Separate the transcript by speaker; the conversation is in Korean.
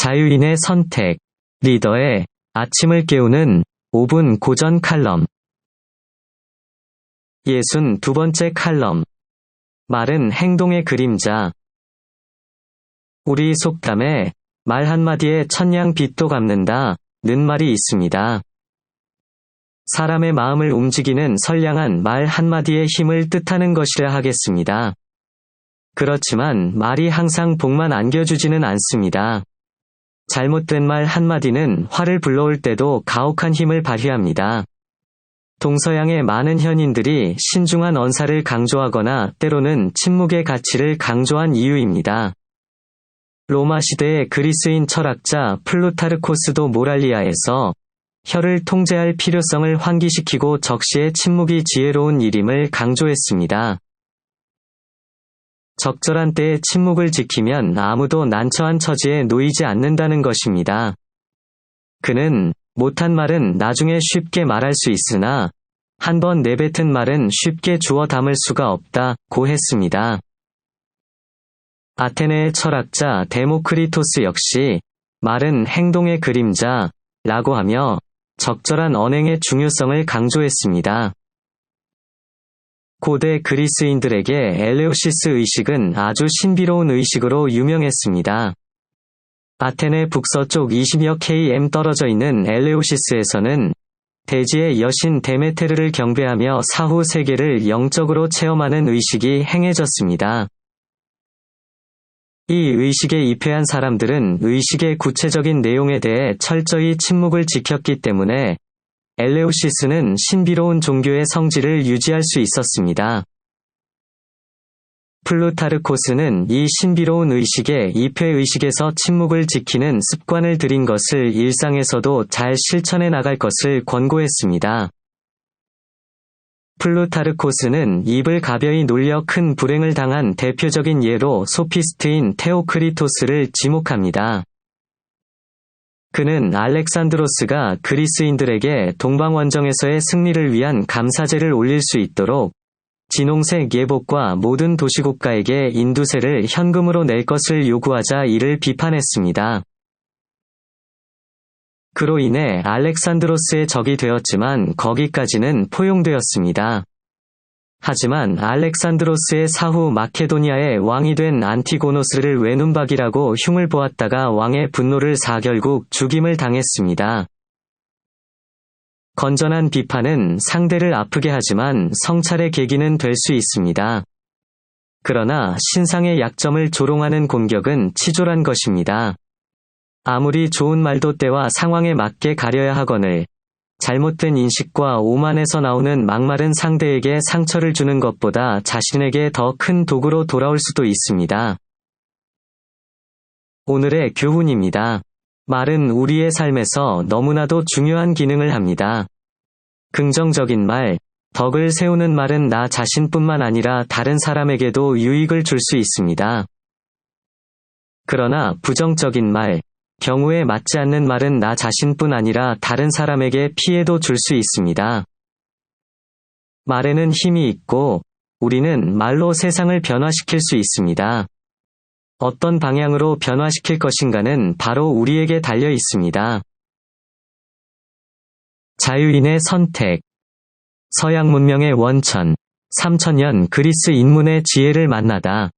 Speaker 1: 자유인의 선택, 리더의 아침을 깨우는 5분 고전 칼럼. 예순 두 번째 칼럼. 말은 행동의 그림자. 우리 속담에 말 한마디에 천냥 빚도 갚는다, 는 말이 있습니다. 사람의 마음을 움직이는 선량한 말 한마디의 힘을 뜻하는 것이라 하겠습니다. 그렇지만 말이 항상 복만 안겨주지는 않습니다. 잘못된 말 한마디는 화를 불러올 때도 가혹한 힘을 발휘합니다. 동서양의 많은 현인들이 신중한 언사를 강조하거나 때로는 침묵의 가치를 강조한 이유입니다. 로마 시대의 그리스인 철학자 플루타르코스도 모랄리아에서 혀를 통제할 필요성을 환기시키고 적시에 침묵이 지혜로운 일임을 강조했습니다. 적절한 때에 침묵을 지키면 아무도 난처한 처지에 놓이지 않는다는 것입니다. 그는 못한 말은 나중에 쉽게 말할 수 있으나 한 번 내뱉은 말은 쉽게 주워 담을 수가 없다 고 했습니다. 아테네의 철학자 데모크리토스 역시 말은 행동의 그림자 라고 하며 적절한 언행의 중요성을 강조했습니다. 고대 그리스인들에게 엘레오시스 의식은 아주 신비로운 의식으로 유명했습니다. 아테네 북서쪽 20여 km 떨어져 있는 엘레오시스에서는 대지의 여신 데메테르를 경배하며 사후 세계를 영적으로 체험하는 의식이 행해졌습니다. 이 의식에 입회한 사람들은 의식의 구체적인 내용에 대해 철저히 침묵을 지켰기 때문에 엘레오시스는 신비로운 종교의 성질을 유지할 수 있었습니다. 플루타르코스는 이 신비로운 의식에 입회 의식에서 침묵을 지키는 습관을 들인 것을 일상에서도 잘 실천해 나갈 것을 권고했습니다. 플루타르코스는 입을 가벼이 놀려 큰 불행을 당한 대표적인 예로 소피스트인 테오크리토스를 지목합니다. 그는 알렉산드로스가 그리스인들에게 동방원정에서의 승리를 위한 감사제를 올릴 수 있도록 진홍색 예복과 모든 도시국가에게 인두세를 현금으로 낼 것을 요구하자 이를 비판했습니다. 그로 인해 알렉산드로스의 적이 되었지만 거기까지는 포용되었습니다. 하지만 알렉산드로스의 사후 마케도니아의 왕이 된 안티고노스를 외눈박이라고 흉을 보았다가 왕의 분노를 사 결국 죽임을 당했습니다. 건전한 비판은 상대를 아프게 하지만 성찰의 계기는 될 수 있습니다. 그러나 신상의 약점을 조롱하는 공격은 치졸한 것입니다. 아무리 좋은 말도 때와 상황에 맞게 가려야 하거늘 잘못된 인식과 오만에서 나오는 막말은 상대에게 상처를 주는 것보다 자신에게 더 큰 도구로 돌아올 수도 있습니다. 오늘의 교훈입니다. 말은 우리의 삶에서 너무나도 중요한 기능을 합니다. 긍정적인 말, 덕을 세우는 말은 나 자신뿐만 아니라 다른 사람에게도 유익을 줄 수 있습니다. 그러나 부정적인 말, 경우에 맞지 않는 말은 나 자신뿐 아니라 다른 사람에게 피해도 줄 수 있습니다. 말에는 힘이 있고 우리는 말로 세상을 변화시킬 수 있습니다. 어떤 방향으로 변화시킬 것인가는 바로 우리에게 달려 있습니다. 자유인의 선택 서양 문명의 원천 3천년 그리스 인문의 지혜를 만나다